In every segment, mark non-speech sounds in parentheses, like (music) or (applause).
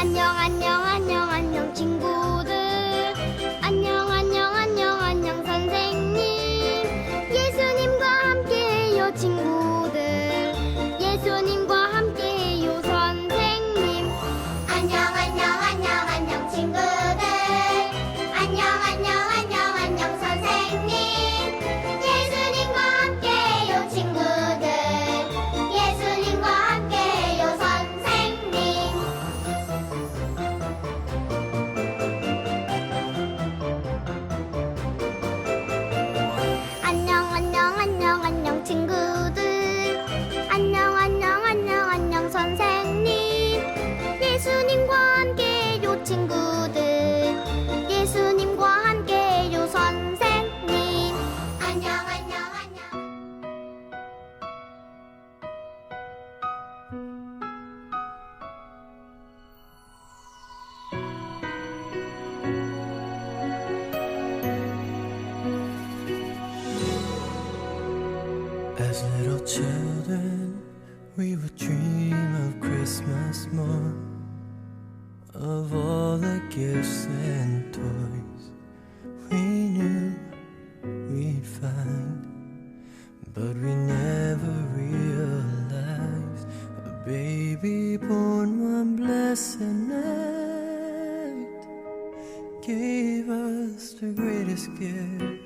안녕 안녕. we'd find, but we never realized a baby born one blessed night gave us the greatest gift.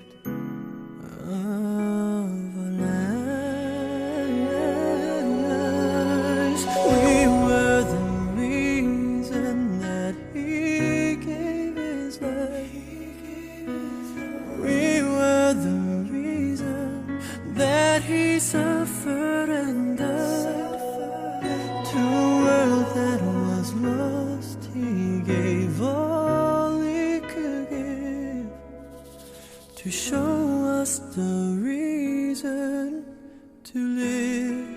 show us the reason to live.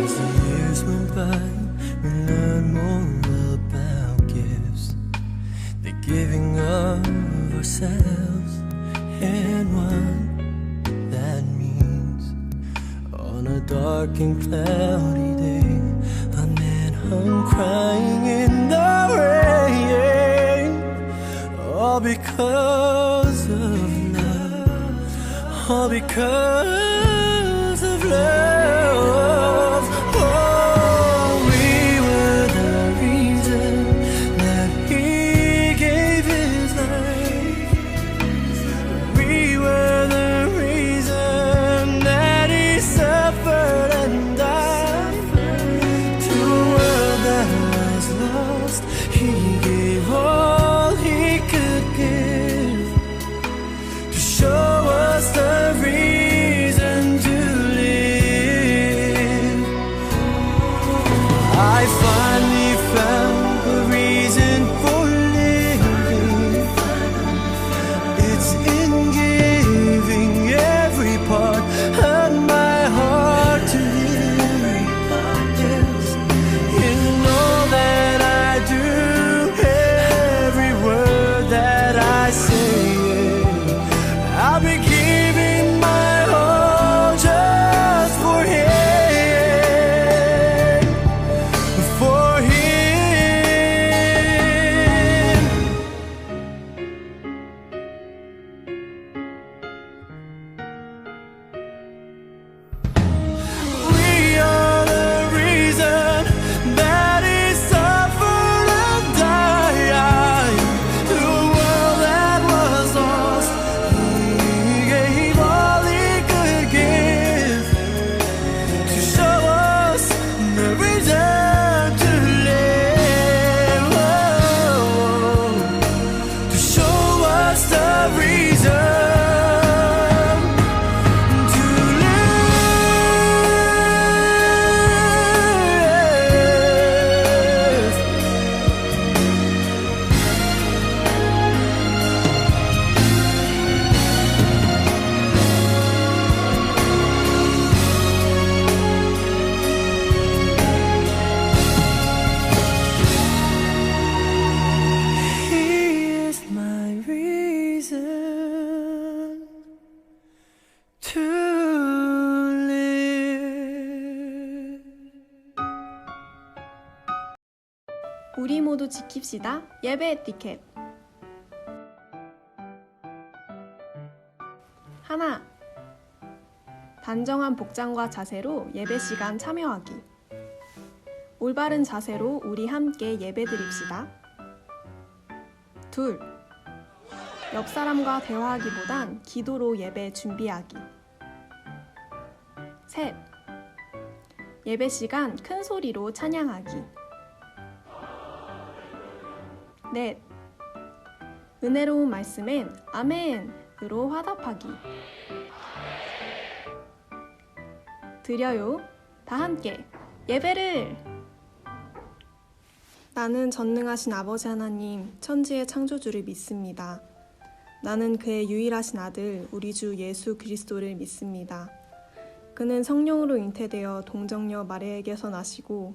As the years went by, we learned more about gifts, the giving of ourselves, and what that means. On a dark and cloudy day, a man hung crying in the rain all because of love, all because. 지킵시다. 예배 에티켓. 하나. 단정한 복장과 자세로 예배 시간 참여하기. 올바른 자세로 우리 함께 예배 드립시다. 둘. 옆 사람과 대화하기보단 기도로 예배 준비하기. 셋. 예배 시간 큰 소리로 찬양하기. 넷. 은혜로운 말씀엔 아멘으로 화답하기. 드려요. 다 함께 예배를! 나는 전능하신 아버지 하나님, 천지의 창조주를 믿습니다. 나는 그의 유일하신 아들, 우리 주 예수 그리스도를 믿습니다. 그는 성령으로 잉태되어 동정녀 마리에게서 나시고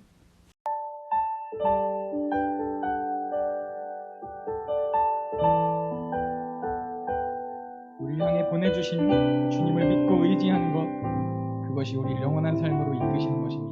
우리 향해 보내주신 주님을 믿고 의지하는 것, 그것이 우리를 영원한 삶으로 이끄시는 것입니다.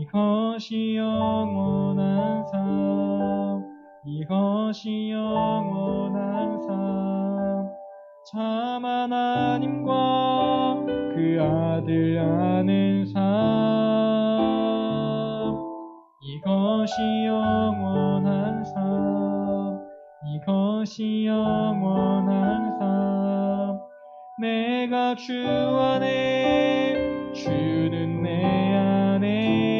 이것이 영원한 삶 이것이 영원한 삶참 하나님과 그 아들 아는 삶 이것이 영원한 삶 이것이 영원한 삶. 내가 주 안에 주는 내 안에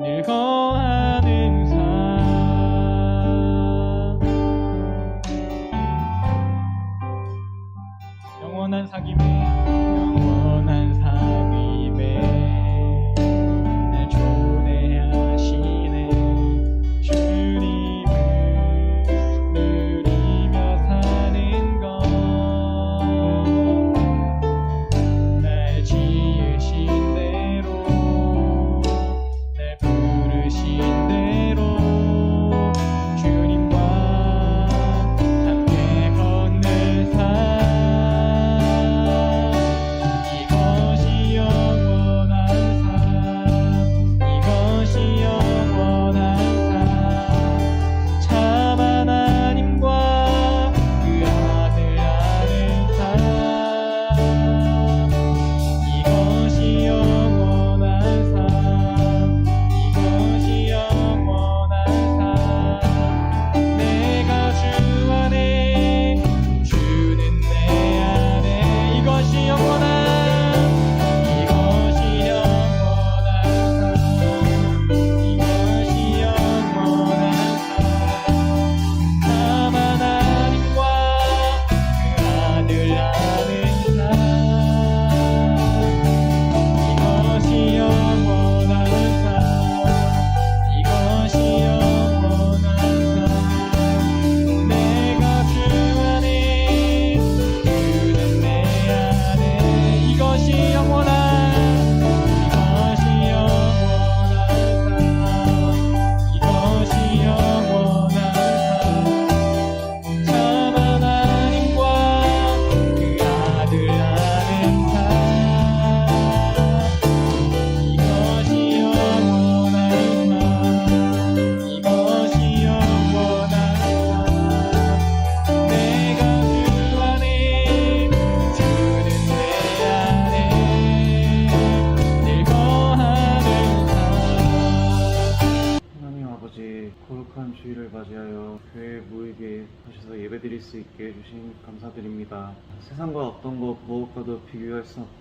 늘 거하는 삶. 영원한 사귐에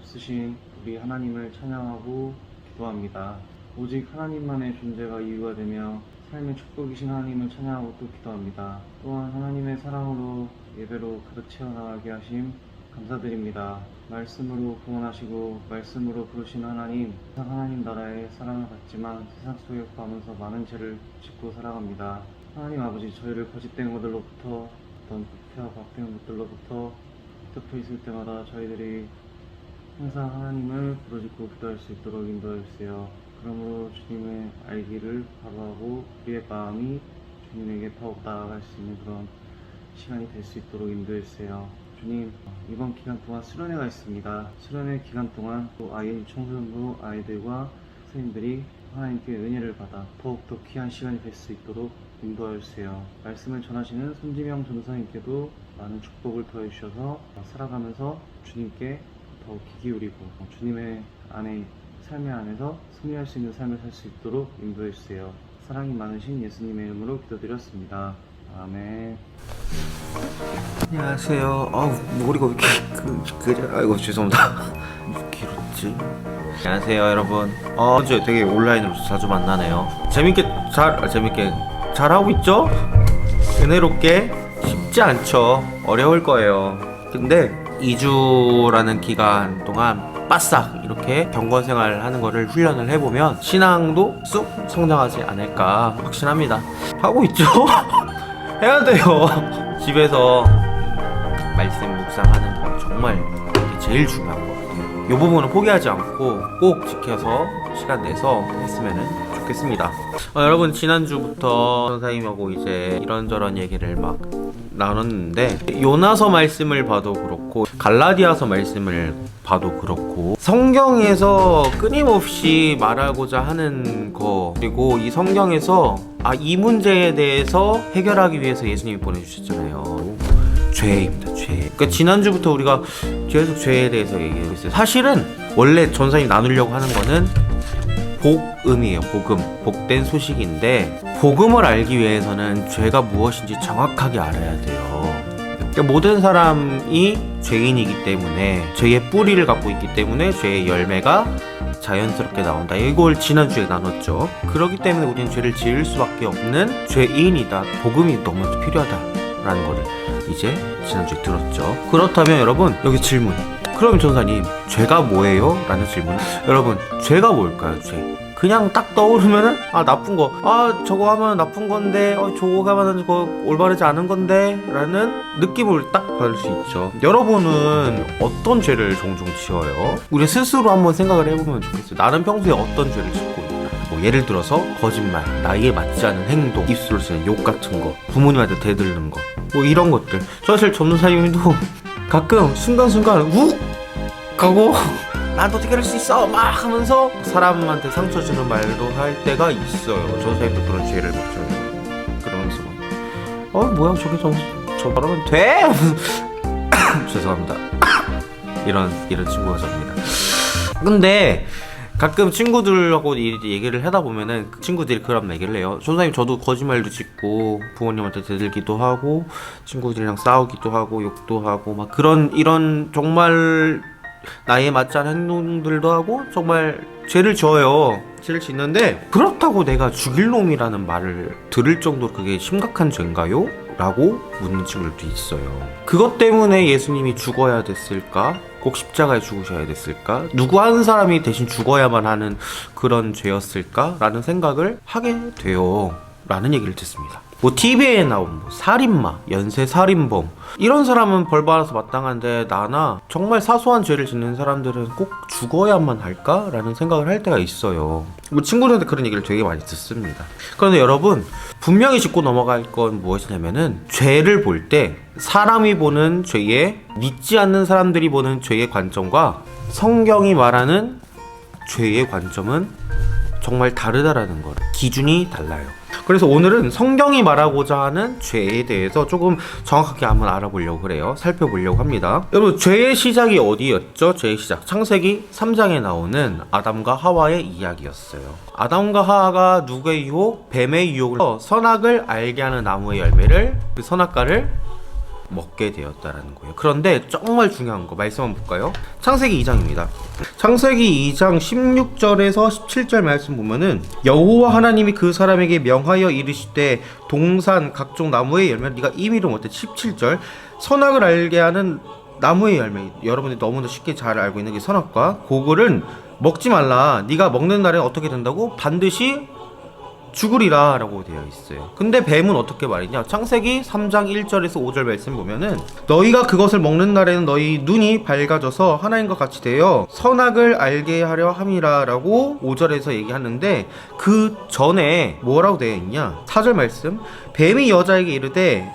없으신 우리 하나님을 찬양하고 기도합니다. 오직 하나님만의 존재가 이유가 되며 삶의 축복이신 하나님을 찬양하고 또 기도합니다. 또한 하나님의 사랑으로 예배로 가득 채워나가게 하심 감사드립니다. 말씀으로 구원하시고 말씀으로 부르신 하나님, 세상 하나님 나라의 사랑을 받지만 세상 속에 거하면서 많은 죄를 짓고 살아갑니다. 하나님 아버지 저희를 거짓된 것들로부터 어떤 부패와 박된 것들로부터 덮여 있을 때마다 저희들이 항상 하나님을 부르짖고 기도할 수 있도록 인도해 주세요. 그러므로 주님의 알기를 바로하고 우리의 마음이 주님에게 더욱 나아갈 수 있는 그런 시간이 될 수 있도록 인도해 주세요. 주님, 이번 기간 동안 수련회가 있습니다. 수련회 기간 동안 또 아이 청소년부 아이들과 선생님들이 하나님께 은혜를 받아 더욱더 귀한 시간이 될 수 있도록 인도하여 주세요. 말씀을 전하시는 손지명 전도사님께도 많은 축복을 더해 주셔서 살아가면서 주님께 더욱 귀 기울이고 주님의 안에 삶의 안에서 승리할 수 있는 삶을 살 수 있도록 인도해 주세요. 사랑이 많으신 예수님의 이름으로 기도드렸습니다. 아멘. 안녕하세요. 아우 머리가 왜 이렇게 그, 그래? 아이고 죄송합니다. (laughs) 왜 길었지? 안녕하세요 여러분. 어, 저 되게 온라인으로 자주 만나네요. 재밌게 잘 아, 재밌게 잘 하고 있죠? 은혜롭게 쉽지 않죠. 어려울 거예요. 근데 2주라는 기간 동안 바싹 이렇게 경건 생활 하는 거를 훈련을 해보면 신앙도 쑥 성장하지 않을까 확신합니다. 하고 있죠? (laughs) 해야 돼요. (laughs) 집에서 말씀 묵상하는 거 정말 제일 중요한 것 같아요. 이 부분은 포기하지 않고 꼭 지켜서 시간 내서 했으면 좋겠습니다. 어, 여러분 지난주부터 선생님하고 이제 이런저런 얘기를 막 나눴는데 요나서 말씀을 봐도 그렇고 갈라디아서 말씀을 봐도 그렇고 성경에서 끊임없이 말하고자 하는 거 그리고 이 성경에서 아 이 문제에 대해서 해결하기 위해서 예수님이 보내주셨잖아요. 죄입니다, 죄. 그러니까 지난주부터 우리가 계속 죄에 대해서 얘기하고 있어요. 사실은 원래 전사님 나누려고 하는 거는 복음이에요. 복음. 복된 소식인데 복음을 알기 위해서는 죄가 무엇인지 정확하게 알아야 돼요. 그러니까 모든 사람이 죄인이기 때문에 죄의 뿌리를 갖고 있기 때문에 죄의 열매가 자연스럽게 나온다. 이걸 지난주에 나눴죠. 그렇기 때문에 우리는 죄를 지을 수밖에 없는 죄인이다. 복음이 너무 필요하다라는 거를 이제 지난주에 들었죠. 그렇다면 여러분 여기 질문. 그럼 전사님 죄가 뭐예요? 라는 질문. 여러분 죄가 뭘까요? 죄. 그냥 딱 떠오르면은 아 나쁜 거. 아 저거 하면 나쁜 건데. 어 저거 하면 거 올바르지 않은 건데 라는 느낌을 딱 받을 수 있죠. 여러분은 어떤 죄를 종종 지어요? 우리 스스로 한번 생각을 해보면 좋겠어요. 나는 평소에 어떤 죄를 짓고 있나? 뭐 예를 들어서 거짓말, 나이에 맞지 않은 행동, 입술을 쓰는 욕 같은 거, 부모님한테 대들는 거, 뭐 이런 것들. 사실 전도사님도 가끔 순간순간 욱 하고 난 (laughs) 어떻게 할 수 있어 막 하면서 사람한테 상처 주는 말도 할 때가 있어요. 전도사님도 그런 죄를 먹잖아요. 그러면서 막, 어 뭐야 저게 저 저러면 돼? (laughs) 죄송합니다. (laughs) 이런 이런 친구가 접니다. 근데 가끔 친구들하고 이- 얘기를 하다 보면은 그 친구들이 그런 얘기를 해요. 전사님 저도 거짓말도 짓고 부모님한테 대들기도 하고 친구들이랑 싸우기도 하고 욕도 하고 막 그런 이런 정말 나이에 맞지 않은 행동들도 하고 정말 죄를 져요. 죄를 짓는데 그렇다고 내가 죽일 놈이라는 말을 들을 정도로 그게 심각한 죄인가요? 라고 묻는 친구들도 있어요. 그것 때문에 예수님이 죽어야 됐을까? 꼭 십자가에 죽으셔야 됐을까? 누구 한 사람이 대신 죽어야만 하는 그런 죄였을까? 라는 생각을 하게 돼요. 라는 얘기를 듣습니다. 뭐 TV에 나온 뭐 살인마, 연쇄 살인범 이런 사람은 벌 받아서 마땅한데 나나 정말 사소한 죄를 짓는 사람들은 꼭 죽어야만 할까라는 생각을 할 때가 있어요. 뭐 친구들한테 그런 얘기를 되게 많이 듣습니다. 그런데 여러분 분명히 짚고 넘어갈 건 무엇이냐면은 죄를 볼 때 사람이 보는 죄의 믿지 않는 사람들이 보는 죄의 관점과 성경이 말하는 죄의 관점은 정말 다르다라는 걸 기준이 달라요. 그래서 오늘은 성경이 말하고자 하는 죄에 대해서 조금 정확하게 한번 알아보려고 그래요. 살펴보려고 합니다. 여러분, 죄의 시작이 어디였죠? 죄의 시작. 창세기 3장에 나오는 아담과 하와의 이야기였어요. 아담과 하와가 누구의 유혹? 뱀의 유혹을 선악을 알게 하는 나무의 열매를 그 선악과를 먹게 되었다라는 거예요. 그런데 정말 중요한 거 말씀 한번 볼까요? 창세기 2장입니다. 창세기 2장 16절에서 17절 말씀 보면은 여호와 하나님이 그 사람에게 명하여 이르시되 동산 각종 나무의 열매 네가 임의로 못해 17절 선악을 알게 하는 나무의 열매 여러분이 너무나 쉽게 잘 알고 있는 게 선악과 그거는 먹지 말라 네가 먹는 날에 어떻게 된다고 반드시 죽으리라 라고 되어 있어요. 근데 뱀은 어떻게 말이냐? 창세기 3장 1절에서 5절 말씀 보면은 너희가 그것을 먹는 날에는 너희 눈이 밝아져서 하나님과 같이 되어 선악을 알게 하려 함이라 라고 5절에서 얘기하는데 그 전에 뭐라고 되어 있냐? 4절 말씀 뱀이 여자에게 이르되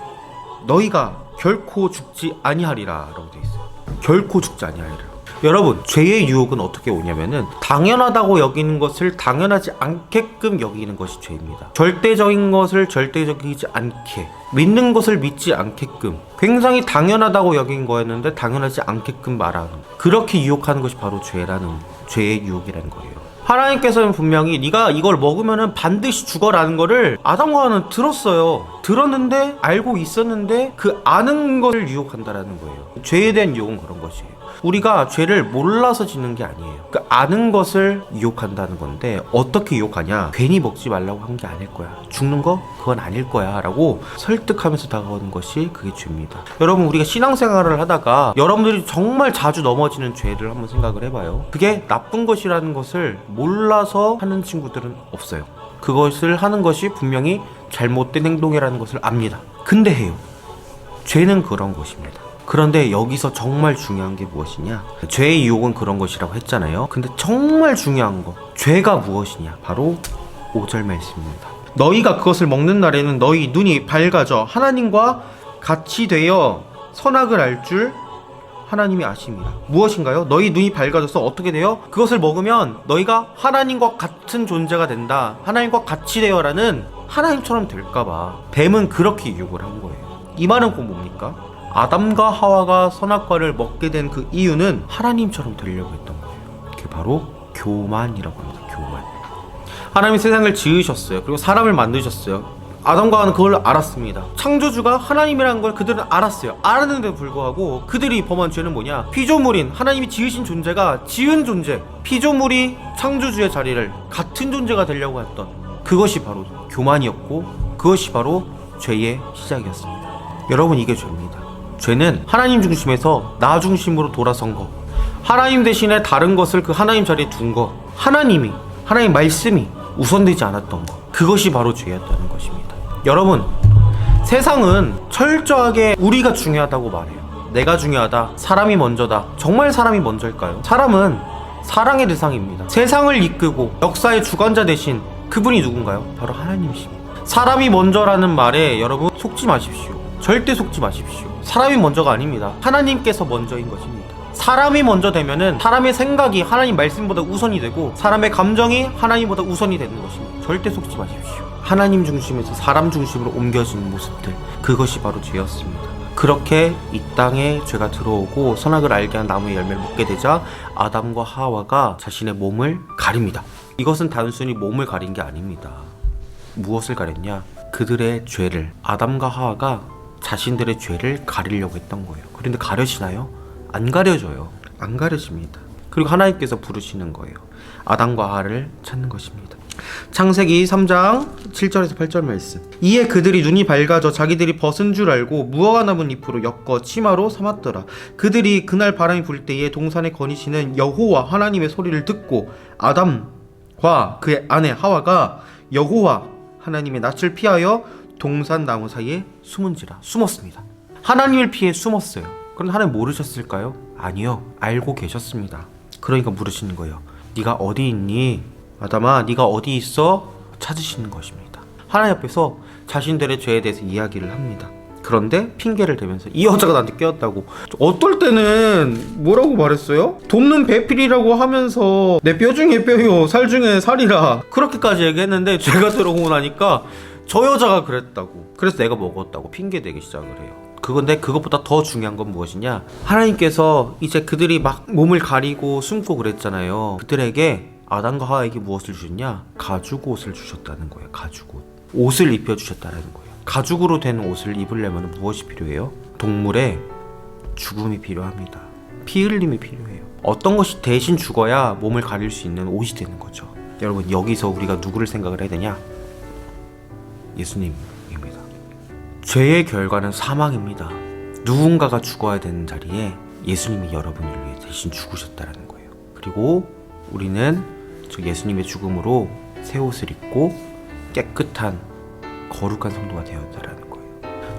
너희가 결코 죽지 아니하리라 라고 되어 있어요. 결코 죽지 아니하리라. 여러분 죄의 유혹은 어떻게 오냐면은 당연하다고 여기는 것을 당연하지 않게끔 여기는 것이 죄입니다. 절대적인 것을 절대적이지 않게 믿는 것을 믿지 않게끔 굉장히 당연하다고 여긴 거였는데 당연하지 않게끔 말하는 그렇게 유혹하는 것이 바로 죄라는 죄의 유혹이라는 거예요. 하나님께서는 분명히 네가 이걸 먹으면은 반드시 죽어라는 거를 아담과 하와는 들었어요. 들었는데 알고 있었는데 그 아는 것을 유혹한다라는 거예요. 죄에 대한 유혹은 그런 것이에요. 우리가 죄를 몰라서 짓는 게 아니에요. 그 아는 것을 유혹한다는 건데 어떻게 유혹하냐? 괜히 먹지 말라고 한 게 아닐 거야. 죽는 거 그건 아닐 거야라고 설득하면서 다가오는 것이 그게 죄입니다. 여러분 우리가 신앙생활을 하다가 여러분들이 정말 자주 넘어지는 죄를 한번 생각을 해봐요. 그게 나쁜 것이라는 것을 몰라서 하는 친구들은 없어요. 그것을 하는 것이 분명히 잘못된 행동이라는 것을 압니다. 근데 해요. 죄는 그런 것입니다. 그런데 여기서 정말 중요한 게 무엇이냐? 죄의 유혹은 그런 것이라고 했잖아요. 근데 정말 중요한 거. 죄가 무엇이냐? 바로 5절 말씀입니다. 너희가 그것을 먹는 날에는 너희 눈이 밝아져 하나님과 같이 되어 선악을 알 줄 하나님이 아십니다. 무엇인가요? 너희 눈이 밝아져서 어떻게 돼요? 그것을 먹으면 너희가 하나님과 같은 존재가 된다. 하나님과 같이 되어라는 하나님처럼 될까봐 뱀은 그렇게 유혹을 한 거예요. 이 말은 곧 뭡니까? 아담과 하와가 선악과를 먹게 된 그 이유는 하나님처럼 되려고 했던 거예요. 그게 바로 교만이라고 합니다. 교만. 하나님이 세상을 지으셨어요. 그리고 사람을 만드셨어요. 아담과 하와는 그걸 알았습니다. 창조주가 하나님이라는 걸 그들은 알았어요. 알았는데도 불구하고 그들이 범한 죄는 뭐냐? 피조물인 하나님이 지으신 존재가 지은 존재, 피조물이 창조주의 자리를 같은 존재가 되려고 했던 그것이 바로 교만이었고 그것이 바로 죄의 시작이었습니다. 여러분 이게 죄입니다. 죄는 하나님 중심에서 나 중심으로 돌아선 거. 하나님 대신에 다른 것을 그 하나님 자리에 둔 거. 하나님이 하나님 말씀이 우선되지 않았던 거. 그것이 바로 죄였다는 것입니다. 여러분 세상은 철저하게 우리가 중요하다고 말해요. 내가 중요하다. 사람이 먼저다. 정말 사람이 먼저일까요? 사람은 사랑의 대상입니다. 세상을 이끄고 역사의 주관자 대신 그분이 누군가요? 바로 하나님이십니다. 사람이 먼저라는 말에 여러분 속지 마십시오. 절대 속지 마십시오. 사람이 먼저가 아닙니다. 하나님께서 먼저인 것입니다. 사람이 먼저 되면은 사람의 생각이 하나님 말씀보다 우선이 되고 사람의 감정이 하나님보다 우선이 되는 것입니다. 절대 속지 마십시오. 하나님 중심에서 사람 중심으로 옮겨지는 모습들 그것이 바로 죄였습니다. 그렇게 이 땅에 죄가 들어오고 선악을 알게 한 나무의 열매를 먹게 되자 아담과 하와가 자신의 몸을 가립니다. 이것은 단순히 몸을 가린 게 아닙니다. 무엇을 가렸냐? 그들의 죄를 아담과 하와가 자신들의 죄를 가리려고 했던 거예요. 그런데 가려지나요? 안 가려져요. 안 가려집니다. 그리고 하나님께서 부르시는 거예요. 아담과 하와를 찾는 것입니다. 창세기 3장 7절에서 8절 말씀. 이에 그들이 눈이 밝아져 자기들이 벗은 줄 알고 무화과 나무 잎으로 엮어 치마로 삼았더라. 그들이 그날 바람이 불 때에 동산에 거니시는 여호와 하나님의 소리를 듣고 아담과 그의 아내 하와가 여호와 하나님의 낯을 피하여 동산 나무 사이에 숨은지라 숨었습니다. 하나님을 피해 숨었어요. 그런데 하나님 모르셨을까요? 아니요. 알고 계셨습니다. 그러니까 물으시는 거예요. 네가 어디 있니? 아담아, 네가 어디 있어? 찾으시는 것입니다. 하나님 앞에서 자신들의 죄에 대해서 이야기를 합니다. 그런데 핑계를 대면서 이 여자가 나한테 깨웠다고 어떨 때는 뭐라고 말했어요? 돕는 배필이라고 하면서 내 뼈 중에 뼈요 살 중에 살이라 그렇게까지 얘기했는데 (laughs) 제가 들어오고 나니까 저 여자가 그랬다고. 그래서 내가 먹었다고 핑계 대기 시작을 해요. 그건데 그것보다 더 중요한 건 무엇이냐? 하나님께서 이제 그들이 막 몸을 가리고 숨고 그랬잖아요. 그들에게 아담과 하와에게 무엇을 주셨냐? 가죽 옷을 주셨다는 거예요. 가죽 옷. 옷을 입혀 주셨다는 거예요. 가죽으로 된 옷을 입으려면 무엇이 필요해요? 동물의 죽음이 필요합니다. 피 흘림이 필요해요. 어떤 것이 대신 죽어야 몸을 가릴 수 있는 옷이 되는 거죠. 여러분 여기서 우리가 누구를 생각을 해야 되냐 예수님입니다 죄의 결과는 사망입니다. 누군가가 죽어야 되는 자리에 예수님이 여러분을 위해 대신 죽으셨다는 거예요. 그리고 우리는 저 예수님의 죽음으로 새 옷을 입고 깨끗한 거룩한 성도가 되었다라는 거예요.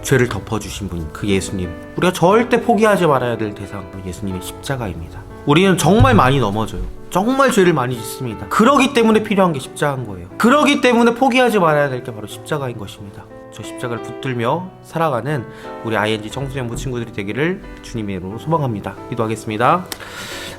죄를 덮어주신 분, 그 예수님. 우리가 절대 포기하지 말아야 될 대상, 예수님의 십자가입니다. 우리는 정말 많이 넘어져요. 정말 죄를 많이 짓습니다. 그러기 때문에 필요한 게 십자가인 거예요. 그러기 때문에 포기하지 말아야 될 게 바로 십자가인 것입니다. 저 십자가를 붙들며 살아가는 우리 ING 청소년부 친구들이 되기를 주님의 이름으로 소망합니다. 기도하겠습니다.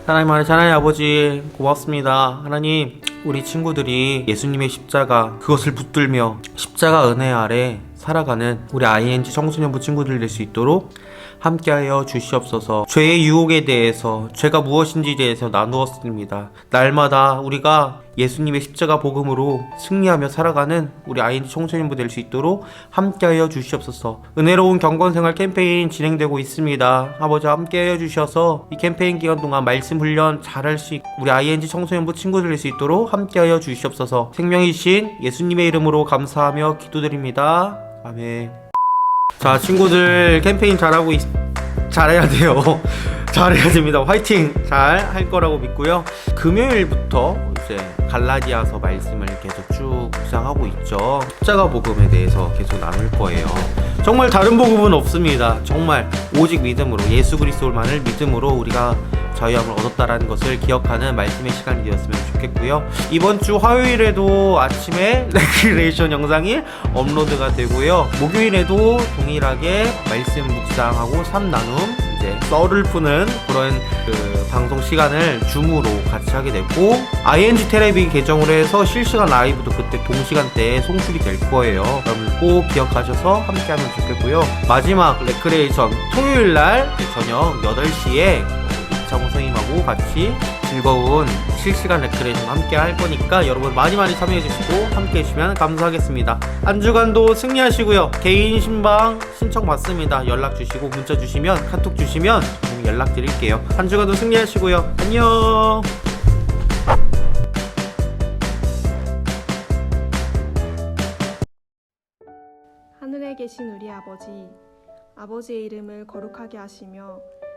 하나님 하나님 하나님 아버지 고맙습니다. 하나님 우리 친구들이 예수님의 십자가 그것을 붙들며 십자가 은혜 아래 살아가는 우리 ING 청소년부 친구들 될 수 있도록 함께하여 주시옵소서. 죄의 유혹에 대해서 죄가 무엇인지에 대해서 나누었습니다. 날마다 우리가 예수님의 십자가 복음으로 승리하며 살아가는 우리 ING 청소년부 될 수 있도록 함께하여 주시옵소서. 은혜로운 경건생활 캠페인 진행되고 있습니다. 아버지 함께하여 주셔서 이 캠페인 기간 동안 말씀 훈련 잘할 수 있고 우리 ING 청소년부 친구들 될 수 있도록 함께하여 주시옵소서. 생명이신 예수님의 이름으로 감사하며 기도드립니다. 아멘. 자 친구들 캠페인 잘하고 있... 잘해야 돼요 잘해야 됩니다. 화이팅! 잘 할 거라고 믿고요. 금요일부터 이제 갈라디아서 말씀을 계속 쭉 묵상하고 있죠. 십자가 복음에 대해서 계속 나눌 거예요. 정말 다른 복음은 없습니다. 정말 오직 믿음으로 예수 그리스도만을 믿음으로 우리가 자유함을 얻었다라는 것을 기억하는 말씀의 시간이 되었으면 좋겠고요. 이번 주 화요일에도 아침에 (laughs) 레크레이션 영상이 업로드가 되고요. 목요일에도 동일하게 말씀 묵상하고 삼 나눔 이제 썰을 푸는 그런 그 방송 시간을 줌으로 같이 하게 되고 ING 테레비 계정으로 해서 실시간 라이브도 그때 동시간대에 송출이 될 거예요. 여러분 꼭 기억하셔서 함께하면 좋겠고요. 마지막 레크레이션 토요일 날 저녁 8시에 이창호 선생님하고 같이 즐거운 실시간 레크레이션 함께 할 거니까 여러분 많이 많이 참여해 주시고 함께 해주시면 감사하겠습니다. 한 주간도 승리하시고요. 개인 신방 신청 받습니다. 연락 주시고 문자 주시면 카톡 주시면 연락 드릴게요. 한 주간도 승리하시고요. 안녕. 하늘에 계신 우리 아버지, 아버지의 이름을 거룩하게 하시며